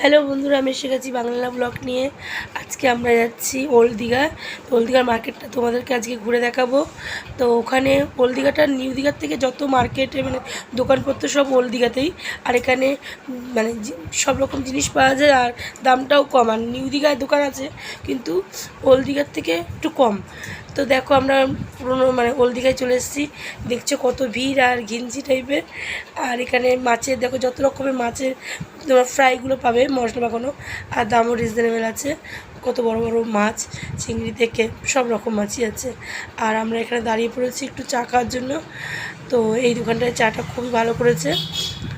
Hello বন্ধুরা, আমি এসে গেছি বাংলা ব্লগ নিয়ে। আজকে আমরা যাচ্ছি ওল্ড দীঘা তো ওল্ড দীঘার মার্কেটটা তোমাদেরকে আজকে ঘুরে দেখাবো। তো ওখানে ওল্ড দীঘাটা নিউ দীঘার থেকে যত মার্কেটে মানে দোকানপত্র সব ওল্ড দীঘাতেই আর এখানে মানে সব রকম জিনিস পাওয়া যায় আর দামটাও কম। আর নিউ দীঘায় দোকান আছে, কিন্তু ওল্ড দীঘার থেকে একটু কম। তো দেখো আমরা পুরোনো মানে ওল্ড দীঘায় চলে এসেছি। দেখছ কত ভিড় আর ঘিঞ্জি টাইপের আর এখানে মাছের, দেখো যত রকমের মাছের তোমার ফ্রাইগুলো পাবে মশলা মাখানো আর দামও রিজনেবল আছে। কত বড় বড় মাছ, চিংড়ি থেকে সব রকম মাছই আছে। আর আমরা এখানে দাঁড়িয়ে পড়েছি একটু চা খাওয়ার জন্য। তো এই দোকানটায় চাটা খুবই ভালো করেছে।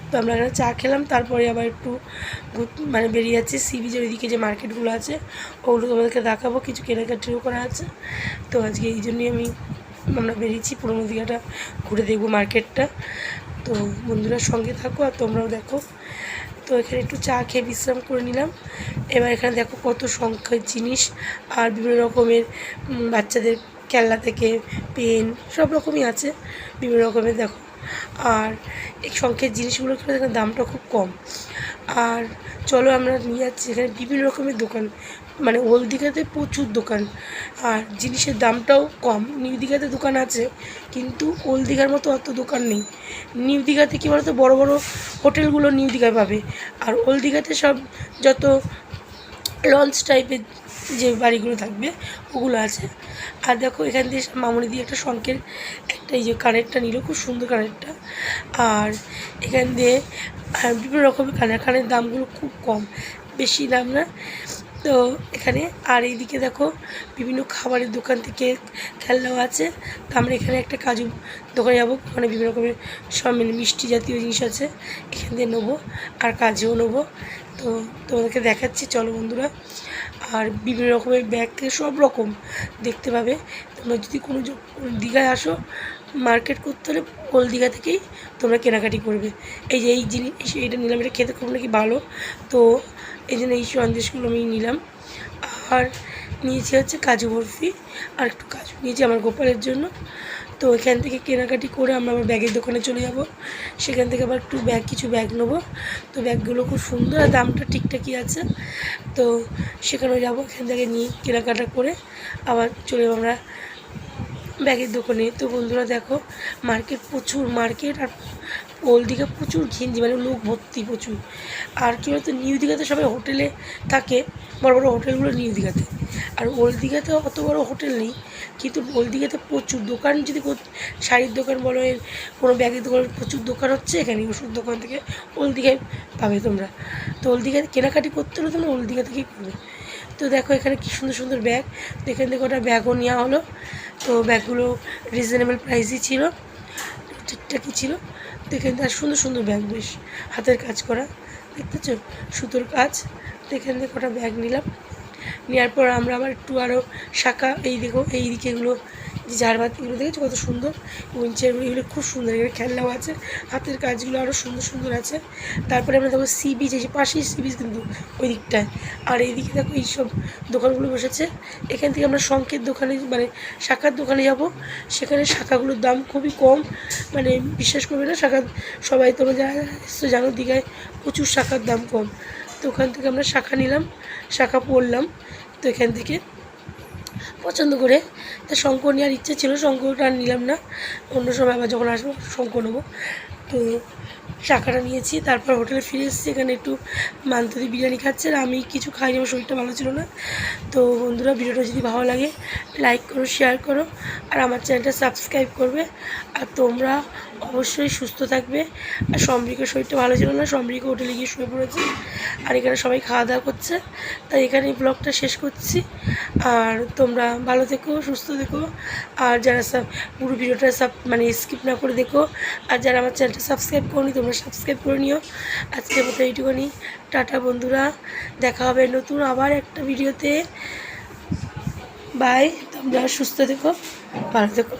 তো আমরা এখানে চা খেলাম, তারপরে আবার একটু মানে বেরিয়ে যাচ্ছি সি বিচের ওইদিকে যে মার্কেটগুলো আছে, ওগুলো তোমাদেরকে দেখাবো, কিছু কেনাকাটিও করা আছে। তো আজকে এই জন্যই আমি, আমরা বেরিয়েছি পুরোনো দীঘাটা, ঘুরে দেখব মার্কেটটা। তো বন্ধুরা সঙ্গে থাকো আর তোমরাও দেখো। তো এখানে একটু চা খেয়ে বিশ্রাম করে নিলাম। এবার এখানে দেখো কত সংখ্যার জিনিস আর বিভিন্ন রকমের বাচ্চাদের খেলনা থেকে পেন সব রকমই আছে, বিভিন্ন রকমের দেখো। আর এই সংখ্যের জিনিসগুলো দেখো দামটা খুব কম। আর চলো আমরা নিয়ে যাচ্ছি এখানে বিভিন্ন রকমের দোকান মানে ওল্ড দীঘাতে প্রচুর দোকান। আর জিনিসের দামটাও কম। নিউ দীঘাতে দোকান আছে, কিন্তু ওল্ড দীঘার মতো অত দোকান নেই। নিউ দীঘাতে কী বলতো, বড় বড় হোটেলগুলো নিউ দীঘায় পাবে। আর ওল্ড দীঘাতে সব যত লঞ্চ টাইপের যে বাড়িগুলো থাকবে, ওগুলো আছে। আর দেখো, এখান দিয়ে মামনি দিয়ে একটা শঙ্কের একটা এই যে কানেরটা নিল, খুব সুন্দর কানেরটা। আর এখান দিয়ে বিভিন্ন রকমের কানের কানের দামগুলো খুব কম, বেশি দাম না। তো এখানে, আর এইদিকে দেখো, বিভিন্ন খাবারের দোকান থেকে খেলনাও আছে। তো আমরা এখানে একটা কাজু দোকানে যাব, ওখানে বিভিন্ন রকমের সব মানে মিষ্টি জাতীয় জিনিস আছে, এখান দিয়ে নেব, আর কাজেও নেব। তো তোমাদেরকে দেখাচ্ছি, চলো বন্ধুরা। আর বিভিন্ন রকমের ব্যাগ থেকে সব রকম দেখতে পাবে। তোমরা যদি কোনো দীঘায় আসো মার্কেট করতে হলে ওল দীঘা থেকেই তোমরা কেনাকাটি করবে। এই যে এই জিনিস এইটা নিলাম, এটা খেতে খুব নাকি ভালো। তো এই জন্য এই সন্দেশগুলো আমি নিলাম। আর নিয়েছি হচ্ছে কাজু বরফি। আর একটু কাজু নিয়েছি আমার গোপালের জন্য। তো এখান থেকে কেনাকাটি করে আমরা আবার ব্যাগের দোকানে চলে যাব। সেখান থেকে আবার একটু ব্যাগ, কিছু ব্যাগ নেব। তো ব্যাগগুলো খুব সুন্দর আর দামটা ঠিকঠাকই আছে। তো সেখানেও যাব, এখান থেকে নিয়ে কেনাকাটা করে আবার চলে যাব আমরা ব্যাগের দোকানে। তো বন্ধুরা দেখো, মার্কেট প্রচুর, মার্কেট আর ওল্ড দীঘা প্রচুর ঘিঞ্জি মানে লোক ভর্তি প্রচুর। আর কী বলতো, নিউ দীঘাতে সবাই হোটেলে থাকে, বড় বড় হোটেলগুলো নিউ দীঘাতে। আর ওল্ড দীঘাতে অত বড় হোটেল নেই, কিন্তু ওল্ড দীঘাতে প্রচুর দোকান, যদি শাড়ির দোকান বলো, এর কোনো ব্যাগের দোকান, প্রচুর দোকান হচ্ছে, এখানে ওষুধ দোকান থেকে ওল্ড দীঘায় পাবে তোমরা। তো ওল্ড দীঘাতে কেনাকাটি করতে হলে তোমরা ওল্ড দীঘা থেকেই করবে। তো দেখো এখানে কি সুন্দর সুন্দর ব্যাগ তো এখান থেকে ওটা ব্যাগও নেওয়া হলো। তো ব্যাগগুলো রিজনেবল প্রাইসই ছিল ঠিকঠাকই ছিল। তো এখান আর সুন্দর সুন্দর ব্যাগ বেশ, হাতের কাজ করা দেখতেছো সুতোর কাজ তো এখান থেকে কটা ব্যাগ নিলাম। নেওয়ার পর আমরা আবার একটু আরও শাখা এই দেখো, এই দিকে এগুলো, যে ঝাড়বাতিগুলো দেখেছ কত সুন্দর? উইঞ্চের এগুলো খুব সুন্দর, এখানে খেলনাও আছে, হাতের কাজগুলো আরও সুন্দর সুন্দর আছে। তারপরে আমরা দেখো সি বিচ এই যে পাশেই সি বিচ কিন্তু ওই দিকটায়। আর এইদিকে দেখো এইসব দোকানগুলো বসেছে। এখান থেকে আমরা শঙ্কের দোকানে মানে শাখার দোকানে যাব। সেখানে শাখাগুলোর দাম খুবই কম। মানে বিশ্বাস করবে না শাখা সবাই তোমরা এসছো জানো, দীঘায় প্রচুর শাখার দাম কম। তো ওখান থেকে আমরা শাখা নিলাম, শাখা পড়লাম তো এখান থেকে। পছন্দ করে। তা শঙ্খ নেওয়ার ইচ্ছে ছিল, শঙ্করটা আর নিলাম না। অন্য সময় আবার যখন আসব শঙ্খ নেব। তো শাখাটা নিয়েছি, তারপর হোটেলে ফিরে এসেছি, এখানে একটু মান্তদি বিরিয়ানি খাচ্ছে আর আমি কিছু খাইনি, আমার শরীরটা ভালো ছিল না। তো বন্ধুরা, ভিডিওটা যদি ভালো লাগে, লাইক করো শেয়ার করো, আর আমার চ্যানেলটা সাবস্ক্রাইব করবে। আর তোমরা অবশ্যই সুস্থ থাকবে। আর সম্রিকের শরীরটা ভালো ছিল না সম্রিকে হোটেলে গিয়ে শুয়ে পড়েছে। আর এখানে সবাই খাওয়া দাওয়া করছে। তাই এখানে ব্লগটা শেষ করছি। আর তোমরা ভালো থেকো, সুস্থ থেকো। আর যারা সব, পুরো ভিডিওটা সাব মানে স্কিপ না করে দেখো। আর যারা আমার চ্যানেলটা সাবস্ক্রাইব করনি, তোমরা সাবস্ক্রাইব করে নিও। আজকের মতো এইটুকুনি। টাটা বন্ধুরা, দেখা হবে নতুন আবার একটা ভিডিওতে। বাই, তোমরা সুস্থ থেকো, ভালো থেকো।